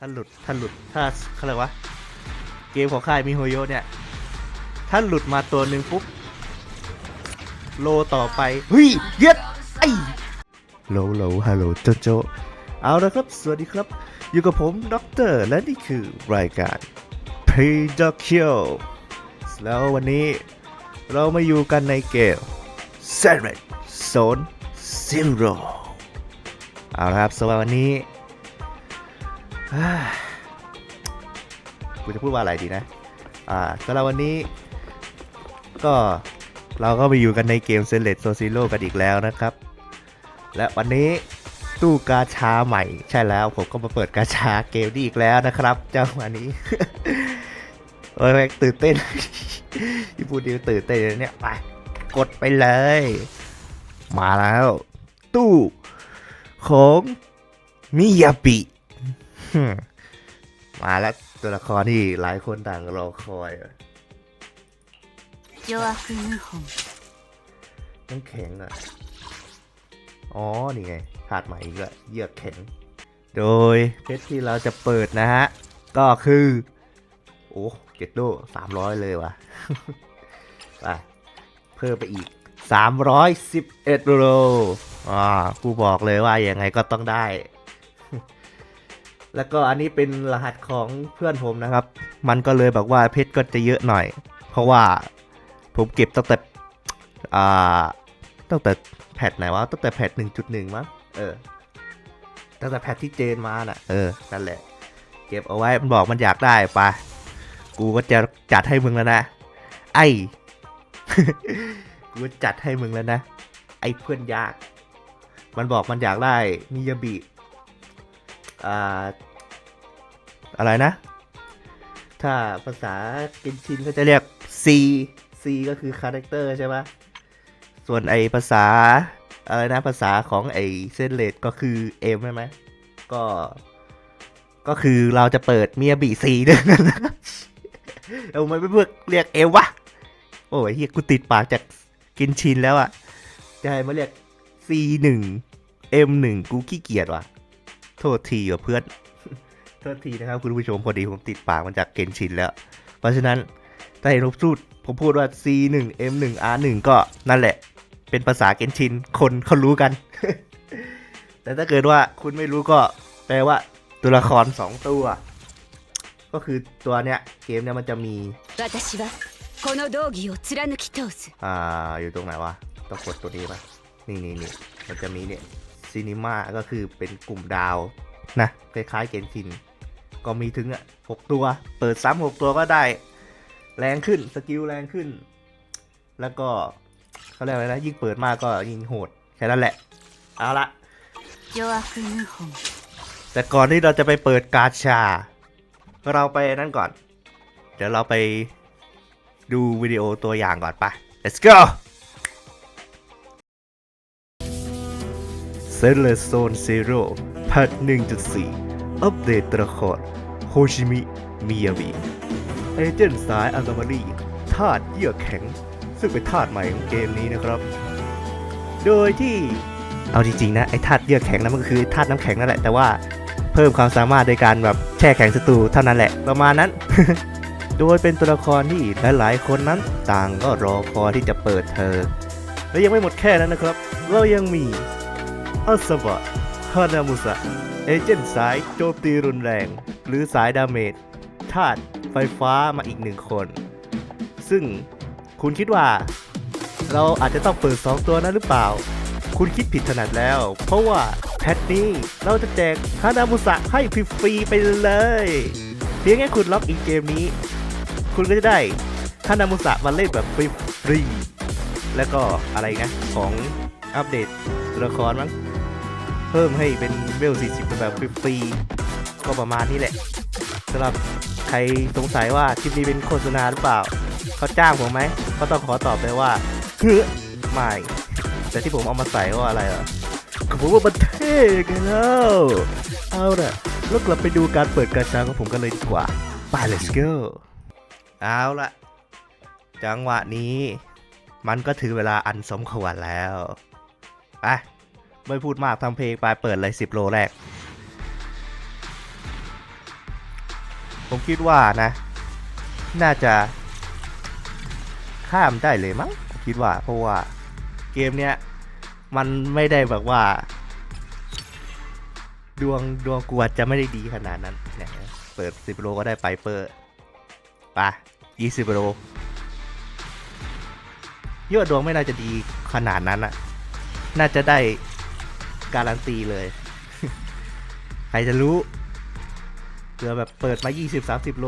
ถ้าหลุดถ้าหลุดถ้าเขาเรียกว่าเกมของค่ายมิโฮโยเนี่ย ถ้าหลุดมาตัวหนึ่งปุ๊บโลต่อไปเฮ้ยเย็ดไอโลโลฮัลโหลโจโจเอาละครับ สวัสดีครับ อยู่กับผมด็อกเตอร์และนี่คือรายการ p r e d o c u แล้ววันนี้เรามาอยู่กันในเกม s e r e t Zone Zero เอาละครับสำหรับวันนี้ กูจะพูดว่าอะไรดีนะ อ่าสำหรับวันนี้ ก็เราก็มาอยู่กันในเกมเซเลตโซซิโ o กันอีกแล้วนะครับ และวันนี้ตู้กาชาใหม่ ใช่แล้ว ผมก็มาเปิดกาชาเกมนี้อีกแล้วนะครับ เจ้าวันนี้โอ้ยแม่งตื่นเต้นที่พูดดีตื่นเต้นเนี่ยไปกดไปเลย มาแล้ว ตู้ของมิยาบิ มาแล้วตัวละครที่หลายคนต่างรอคอยเยอะคือของน้ำแข็งอะ อ๋อ นี่ไงขาดใหม่อีกละเยือกแข็ง โดยเพชรที่เราจะเปิดนะฮะ ก็คือ โอ้เกตดโลสามร้อยเลยว่ะไปเพิ่มไปอีก 311โลอ่ากูบอกเลยว่ายังไงก็ต้องได้ แล้วก็อันนี้เป็นรหัสของเพื่อนผมนะครับ มันก็เลยบอกว่าเพชรก็จะเยอะหน่อย เพราะว่าผมเก็บตั้งแต่อ่าตั้งแต่แพทไหนวะตั้งแต่แพทหนึ่งจุดหนึ่งมั้งเออตั้งแต่แพทที่เจนมาน่ะ เออนั่นแหละ เก็บเอาไว้มันบอกมันอยากได้ไปะกูก็จะจัดให้มึงแล้วนะ ไอ้กูจัดให้มึงแล้วนะ ไอ้เพื่อนยาก มันบอกมันอยากได้มิยาบิอ่า อะไรนะ ถ้าภาษาเกนชินก็จะเรียก C C ก็คือคาแรคเตอร์ใช่ไหมส่วนไอภาษาอะไรนะภาษาของไอเซนเลดก็คือ M ใช่ไหมก็ ก็คือเราจะเปิดเมียบีซีด้วยนะเอาไม่เพื่อเรียกเอววะ โอ้ยเฮียกูติดปากจากกินชินแล้วอะ่ะ จะให้มาเรียก C1 M1 กูขี้เกียจว่ะ โทษทีว่ะเพื่อน ทษทีนะครับคุณผู้ชมพอดีผมติดปากมันจากเกนชินแล้ว เพราะฉะนั้นถ้าเห็นผมพูดผมพูดว่า C1 M1 R1 ก็นั่นแหละ เป็นภาษาเกนชินคนเขารู้กัน แต่ถ้าเกิดว่าคุณไม่รู้ก็แปลว่าตัวละครสองตัว ก็คือตัวเนี้ยเกมเนี้ยมันจะมีอ่าอยู่ตรงไหนวะต้องกดตัวนี้ปะนี่นี่นี่มันจะมีเนี่ยซีนิมาก็คือเป็นกลุ่มดาวนะคล้ายๆเกนชิน ก็มีถึงอะหกตัว เปิดซ้ำหกตัวก็ได้ แรงขึ้นสกิลแรงขึ้น แล้วก็เขาเรียกอะไรนะยิ่งเปิดมากก็ยิ่งโหดแค่นั้นแหละ เอาละแต่ก่อนที่เราจะไปเปิดกาชา เราไปนั่นก่อน เดี๋ยวเราไปดูวิดีโอตัวอย่างก่อนไป let's go เซเลโซนซีโร่พาร์หนึ่งจุดสี่ อัปเดตตัวละครโฮชิมิมิยาบิเอเจนต์สายอัลมารีธาตุเยือกแข็ง ซึ่งเป็นธาตุใหม่ของเกมนี้นะครับ โดยที่เอาจริงๆนะไอ้ธาตุเยือกแข็งนั้นมันก็คือธาตุน้ำแข็งนั่นแหละแต่ว่าเพิ่มความสามารถโดยการแบบแช่แข็งศัตรูเท่านั้นแหละประมาณนั้น โดยเป็นตัวละครที่หลายๆคนนั้นต่างก็รอคอยที่จะเปิดเธอ และยังไม่หมดแค่นั้นนะครับ เรายังมีอัสบะฮานามุสะ เอเจนต์สายโจมตีรุนแรง หรือสายดาเมจธาตุไฟฟ้ามาอีกหนึ่งคน ซึ่งคุณคิดว่า เราอาจจะต้องเปิด 2 ตัวนั้นหรือเปล่า คุณคิดผิดถนัดแล้ว เพราะว่าแพทนี้เราจะแจกฮานามุสะให้ฟรีไปเลย เพียงแค่คุณล็อกอินเกมนี้ คุณก็จะได้ฮานามุสะมาเล่นแบบฟรี แล้วก็อะไรนะ ของอัปเดตตัวละครมั้ง พิ่มให้เป็นเวล 40 เป็นแบบฟรีๆก็ประมาณนี้แหละสำหรับใครสงสัยว่าคลิปนี้เป็นโฆษณาหรือเปล่า เขาจ้างผมไหม ก็ต้องขอตอบไปว่าเฮ้อไม่ แต่ที่ผมเอามาใส่ว่าอะไรอะก็ผมว่ามันเท่กันแล้วเอาละแล้วกลับไปดูการเปิดกาชาของผมกันเลยดีกว่าไป let's go เอาละจังหวะนี้ มันก็ถึงเวลาอันสมควรแล้ว ไป ไม่พูดมากทำเพลงไปเปิดเลย10 โลแรก ผมคิดว่านะ น่าจะ ข้ามได้เลยมั้งคิดว่าเพราะว่าเกมเนี้ย มันไม่ได้แบบว่า ดวงดวงกวดจะไม่ได้ดีขนาดนั้นเนี่ยเปิด 10 โลก็ได้ไปเปิดไป20 โลยอดดวงไม่น่าจะดีขนาดนั้นอะน่าจะได้ การันตีเลย ใครจะรู้เผื่อแบบเปิดมา 20-30 โล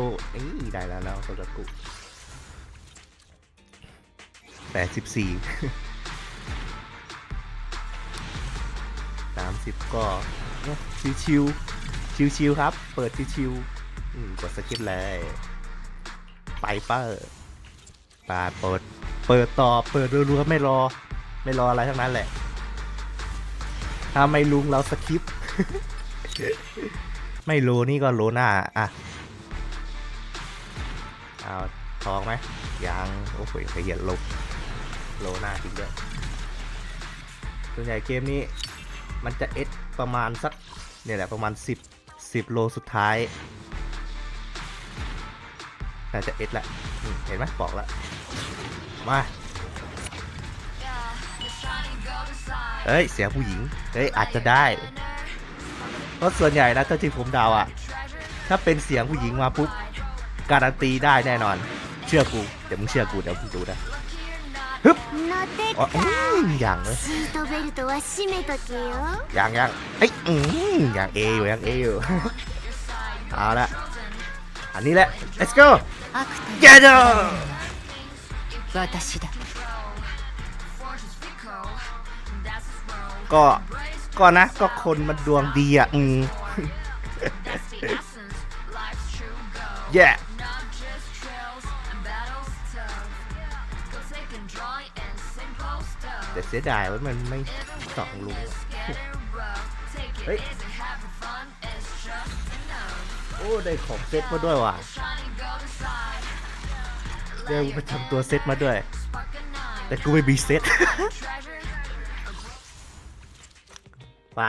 นี่ได้แล้วแล้วโซลากุ84 30ก็ชิวชิวชิวชิวๆครับ เปิดชิวชิวๆกดสกิปเลย ไปเปอร์ปาดเปิด เปิดต่อ เปิดรัวๆไม่รอ ไม่รออะไรทั้งนั้นแหละ ถ้าไม่ลุงเราสกิป ไม่โลนี่ก็โลหน้าอะเอาทองไหมยังโอ้โหขยันลบโลหน้าจริงด้วยส่วนใหญ่เกมนี้ มันจะเอสประมาณสักเนี่ยแหละประมาณ 10 10 โลสุดท้ายน่าจะเอสละอืมเห็นไหมบอกแล้วมา เอ้ย เสียงผู้หญิง เอ้ย อาจจะได้ เพราะส่วนใหญ่นะถ้าที่ผมเดาอะถ้าเป็นเสียงผู้หญิงมาปุ๊บ การันตีได้แน่นอน เชื่อกู เดี๋ยวมึงเชื่อกู เดี๋ยวมึงดูนะฮึบอ๋ออย่างเลยอย่างอย่างไอ้ยอย่างเออยู่อย่างเออยู่เอาละอันนี้แหละ let's go get up ก็ก็นะก็คนมันดวงดีอะอืมแย่แต่เสียดายว่ามันไม่สองลุงเฮ้ย โอ้ ได้ของเซตมาด้วยว่ะเดี๋ยวไปทำตัวเซตมาด้วย แต่กูไม่มีเซต ไป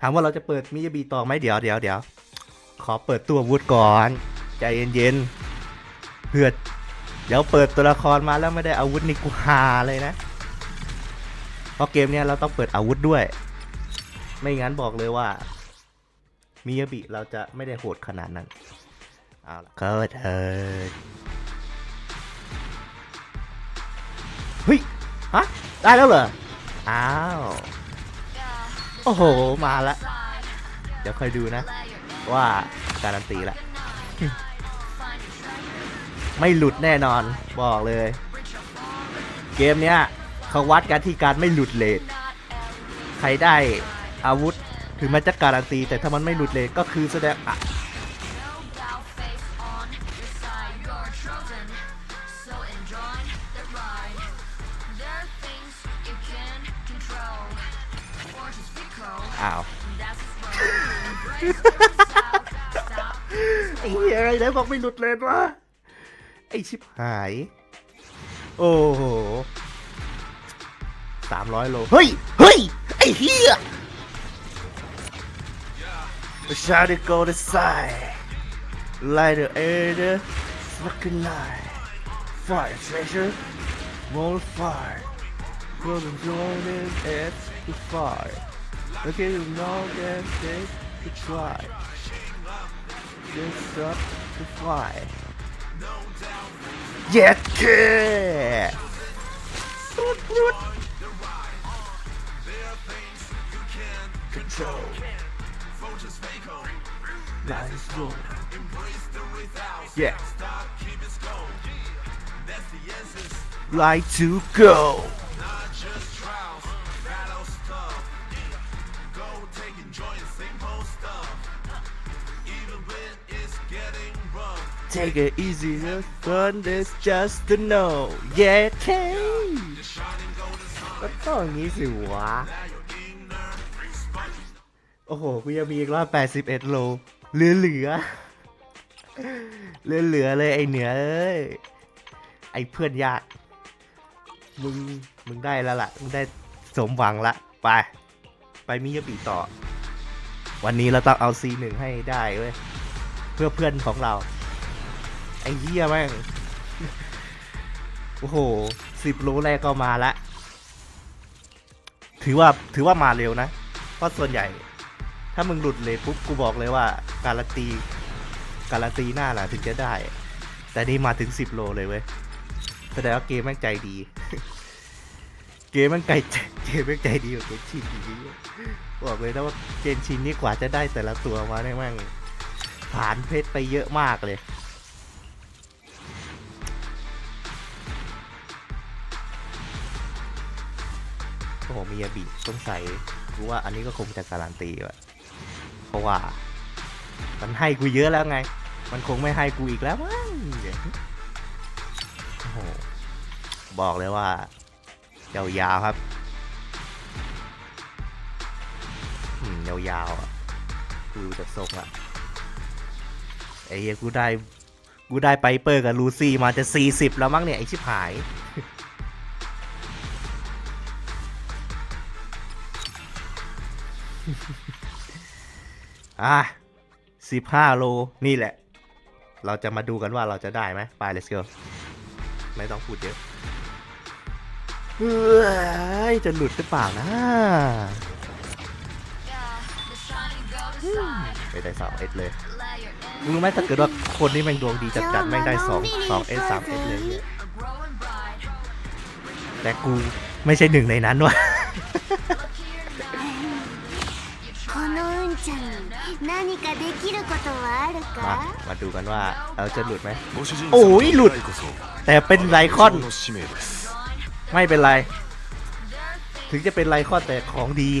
ถามว่าเราจะเปิดมิยาบีต่อไหมเดี๋ยวเดี๋ยวเดี๋ยวขอเปิดตัวอาวุธก่อน ใจเย็นๆเพื่อเดี๋ยวเปิดตัวละครมาแล้วไม่ได้อาวุธนี่กูฮาเลยนะ เพราะเกมเนี้ยเราต้องเปิดอาวุธด้วย ไม่งั้นบอกเลยว่ามิยาบิเราจะไม่ได้โหดขนาดนั้น เอาละก็เถิดเฮ้ย ฮะ ได้แล้วเหรอ อ้าว โอ้โห มาละ เดี๋ยวค่อยดูนะ ว่าการันตีละ ไม่หลุดแน่นอนบอกเลย เกมเนี้ยเขาวัดกันที่การไม่หลุดเลทใครได้อาวุธถึงมันจะการันตี แต่ถ้ามันไม่หลุดเลทก็คือแสดง อ้าวไอ้เหี้ยอะไรนะบอกไม่หลุดเลยวะไอชิบหาย โอ้โหสามร้อยโล เฮ้ย เฮ้ย ไอ้เหี้ยชาดิโกดไซไลเดอร์เอเดอร์ fucking lie fire treasure more fire golden golden at the Look at you know that take to try Just up to fly Yeah kid Control Life slow Yeah Like to go Take it easy, the fun is just to know Yeah เท่ก็ต้องอย่างนี้สิวะ โอ้โห กูยังมีอีกรอบ81โล เหลือเหลือ เหลือเหลือเลยไอเหนือเอ้ย ไอเพื่อนยาก มึง มึงได้แล้วล่ะ มึงได้สมหวังละ ไป ไปมิยาบิต่อ วันนี้เราต้องเอา C1 ให้ได้เว้ย เพื่อเพื่อนของเรา ไอ้เหี้ยแม่ง โอ้โหสิบโลแรกก็มาละ ถือว่าถือว่ามาเร็วนะ เพราะส่วนใหญ่ ถ้ามึงหลุดเลยปุ๊บกูบอกเลยว่า การันตี การันตีหน้าแหละถึงจะได้ แต่นี่มาถึงสิบโลเลยเว้ยแสดงว่าเกมแม่งใจดี เกมแม่งไกลเกมแม่งใจดีกว่าเกมชินอีกบอกเลยนะว่าเกมชินนี่กว่าจะได้แต่ละตัวมาเนี่แม่งผ่านเพชรไปเยอะมากเลย หมียาบีสงสัยกูว่าอันนี้ก็คงจะการันตีว่ะเพราะว่า มันให้กูเยอะแล้วไง มันคงไม่ให้กูอีกแล้วมั้งโอ้โหบอกเลยว่ายาวๆครับอืมยาวๆอะกูดูจากทรงอะไอ้เหี้ยกูได้กูได้ไปเปอร์กับลูซี่มาจะ 40 แล้วมั้งเนี่ย ไอชิบหาย อะสิบห้าโลนี่แหละ เราจะมาดูกันว่าเราจะได้ไหมไป let's go ไม่ต้องพูดเยอะเฮ้ยจะหลุดหรือเปล่านะไม่ได้สองเอสเลยมึงรู้ไหมถ้าเกิดว่าคนนี้แม่งดวงดีจัดๆแม่งได้สองสองเอสสามเอสเลยเนี่ยแต่กูไม่ใช่หนึ่งในนั้นว่ะ 何かできることはある มา か มาดูกันว่าเราจะหลุดไหม ご主人様おーいいルートのこそ แต่เป็นไลคอน の使命です ไม่เป็นไร ถึงจะเป็นไลคอนแต่ของดี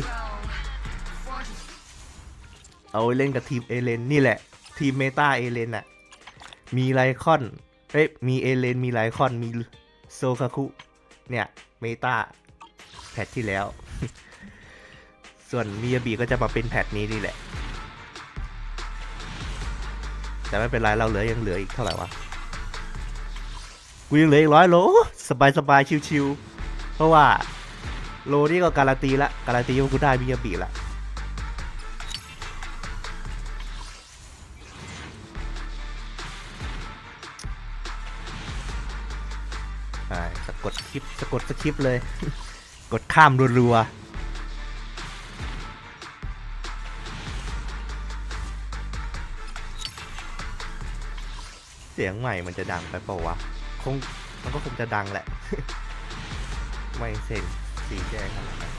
เอาไว้เล่นกับทีมเอเลนนี่แหละ ทีมเมตาเอเลนอะมีไลคอน เฮ้ย มีเอเลน มีไลคอน มีโซคาคุ เนี่ย เมตาแพทที่แล้ว ส่วนมียาบีก็จะมาเป็นแพทนี้นี่แหละ แต่ไม่เป็นไรเราเหลือยังเหลืออีกเท่าไหร่วะกูยังเหลืออีกร้อยโลสบายสบายๆชิวๆเพราะว่าโลนี่ก็การันตีละการันตีว่ากูได้มิยาบิละสะกดคลิปสะกดสคริปเลย กดข้ามรัวๆ เสียงใหม่มันจะดังไปเปล่าวะ คงมันก็คงจะดังแหละ ไม่เซ็งสีแดงขนาดนั้น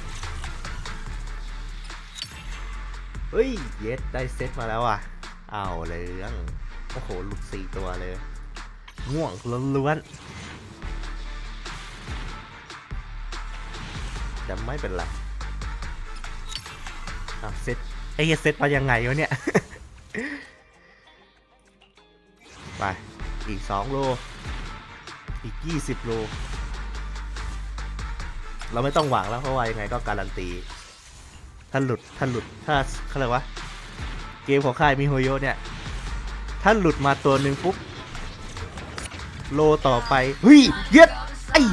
เฮ้ย เยสได้เซตมาแล้วอะ เอาเลยงโอ้โหหลุดสี่ตัวเลย ง่วงล้วนๆแต่ไม่เป็นไรอะเซตไอ้เหี้ยเซตมายังไงวะเนี่ย ไป อีก 2 โล อีก 20 โล เราไม่ต้องหวังแล้วเพราะว่ายังไงก็การันตี ถ้าหลุด ถ้าหลุด ถ้าเขาเรียกว่าเกมของค่ายมิโฮโยเนี่ย ถ้าหลุดมาตัวหนึ่งปุ๊บ โลต่อไปเฮ้ยเย็ดไอ้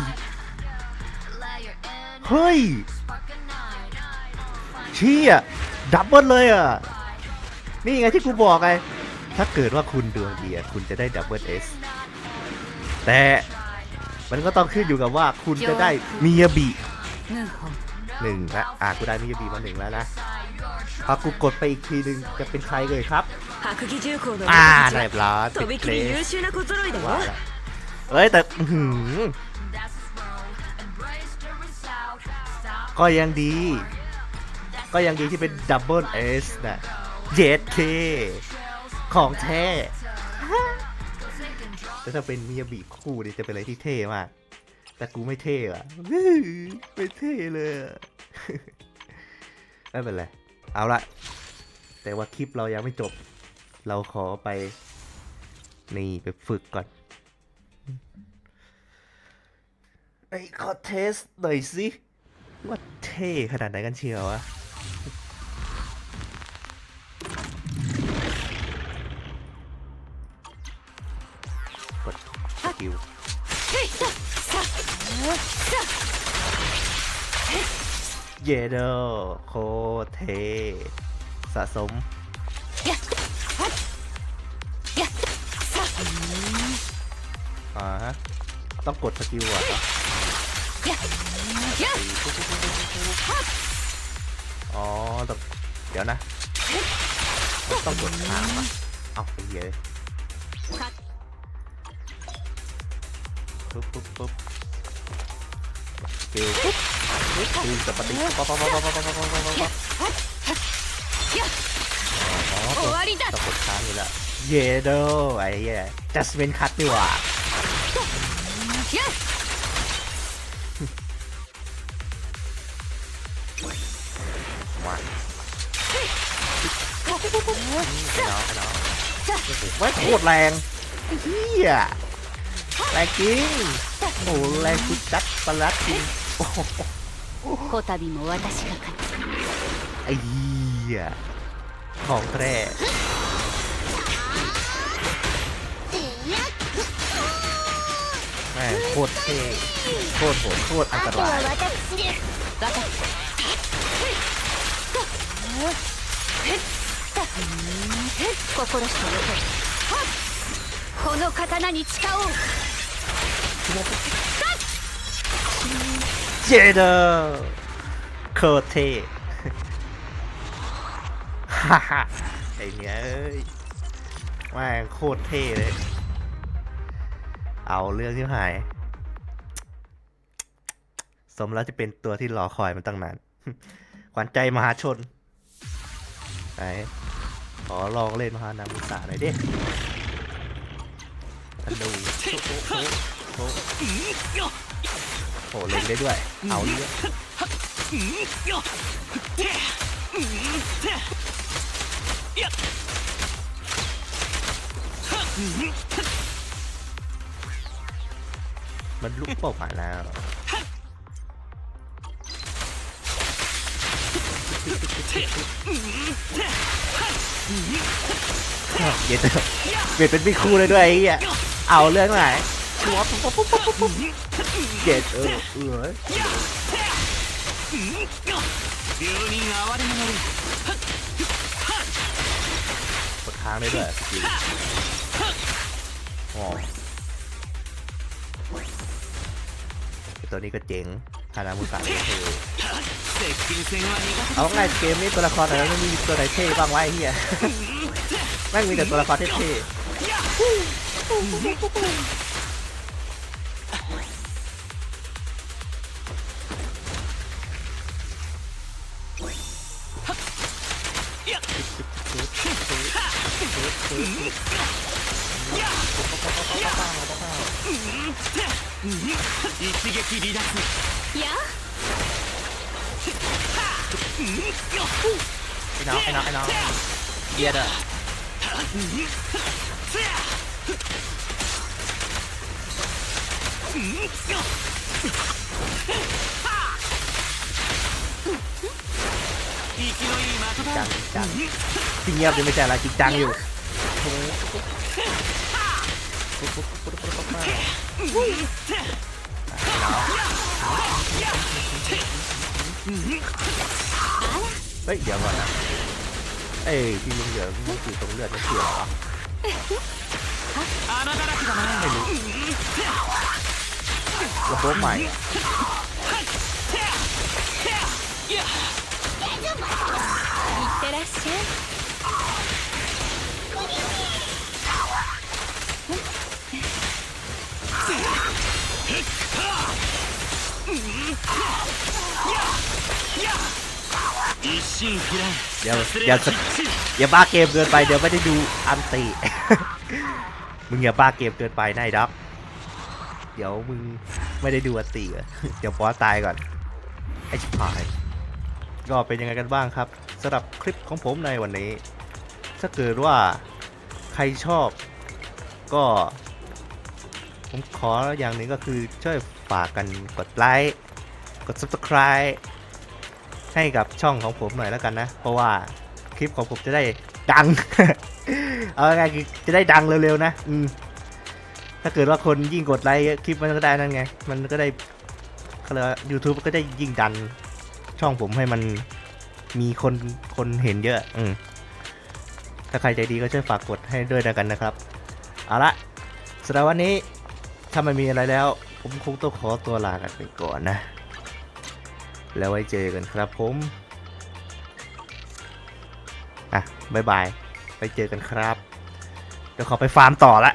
เฮ้ยเชี่ยดับเบิลเลยอะ นี่ไงที่กูบอกไง ถ้าเกิดว่าคุณดวงดีคุณจะได้ดับเบิลเอสแต่มันก็ต้องขึ้นอยู่กับว่าคุณจะได้มียบีหนึ่งละอะกูได้มียบีมาหนึ่งแล้วนะพอกูกดไปอีกทีหนึ่งจะเป็นใครเลยครับอ่าได้ปลาติดเลงว่าเฮ้ยแต่หืมก็ยังดี ก็ยังดีที่เป็นดับเบิลเอสนะเจ็ดเค ของแท้แต่ถ้าเป็นมิยาบิคู่นี่จะเป็นอะไรที่เท่มาก แต่กูไม่เท่อะไม่เท่เลยอะไม่เป็นไรเอาละแต่ว่าคลิปเรายังไม่จบ เราขอไป นี่ไปฝึกก่อนไอ้ขอเทสหน่อยสิว่าเท่ขนาดไหนกันเชียววะ เยโดโคเท สะสมอ่าต้องกดสกิลอะอ๋อเดี๋ยวนะ ต้องกดค้ามอะเอาไปเยอะปุ๊บปุ๊บปุ๊บ กิลปุ๊บตีจะปฏิปั๊บปั๊บปั๊บปั๊บปั๊บปั๊บปั๊บปั๊บปั๊บอ๋อตะกดค้างอยู่แล้วเยโดไอ้เหี้ยจัสเมนคัตดีกว่ามาเอาเอาว้โคตรแรงเฮียแรงจริงโอ้แรงคุดจัดประลัดจริง こたびも私が勝つ ไอ้เหี้ยของแท้แม่งโคตรเท่โคตรโหดโคตรอันต あと รา はい私で分かった心してよこの刀に誓おう เจเดอร์โคตรเทฮ่าฮ่าไอ้เนี้ยเอ้ยแม่งโคตรเท่เลย เอาเรื่องที่หาย สมแล้วจะเป็นตัวที่รอคอยมันตั้งนานขวัญใจมหาชน ไหน ขอลองเล่นมหานามุสาหน่อยดิทันดูโอ้โห หโหเล่นได้ด้วย เอาเรื่องมันลุกเป้าหมายแล้วเย็นเปลี่ยนเป็นพี่ครูเลยด้วยไอ้เหี้ยเอาเรื่องไหนชัวปุ๊บปุ๊บปุ๊บปุ๊บปุ๊บ เย็นเออเออดค้างได้ด้วยสกิลอ๋อไอ้ตัวนี้ก็เจ๋งฮานามุสาเนี่ยเท่เอาไงเกมนี้ตัวละครแต่ละไม่มีตัวไหนเท่บ้างวะไอ้เหี้ยแม่งมีแต่ตัวละครเท่ๆ やไอ้น้องไอ้น้องไอ้น้องเบียดอะจังจังจริงเงียบยังไม่ใช่อะไรจริงจังอยู่ เฮ้ยเดี๋ยวก่อนนะเอ้ยพี่ลุงเดี๋ยวพี่ตรงเลือดจะเสียวะไม่รู้ระบบใหม่ เดี๋ยวอย่าสอย่าบ้าเกมเกินไปเดี๋ยวไม่ได้ดูอันติ มึงอย่าบ้าเกมเกินไปนายดับ เดี๋ยวมึงไม่ได้ดูอันติอะเดี๋ยวบอสตายก่อนไอ้ชิบหายก็เป็นยังไงกันบ้างครับสำหรับคลิปของผมในวันนี้ ถ้าเกิดว่าใครชอบก็ ผมขออย่างหนึ่งก็คือช่วยฝากกันกดไลค์ กด subscribe ให้กับช่องของผมหน่อยแล้วกันนะ เพราะว่าคลิปของผมจะได้ดัง เอาไงายๆคือจะได้ดังเร็วๆนะ อืม ถ้าเกิดว่าคนยิ่งกดไลค์คลิปมันก็ได้นั่นไง มันก็ได้เขาเรียกว่า YouTube ก็ได้ยิ่งดัน ช่องผมให้มันมีคนคนเห็นเยอะ อืม ถ้าใครใจดีก็ช่วยฝากกดให้ด้วยแล้วกันนะครับ เอาละสำหรับวันนี้ ถ้าไม่มีอะไรแล้ว ผมคงต้องขอตัวลากันไปก่อนนะ แล้วไว้เจอกันครับผม อะ บ๊ายบาย ไปเจอกันครับ เดี๋ยวขอไปฟาร์มต่อละ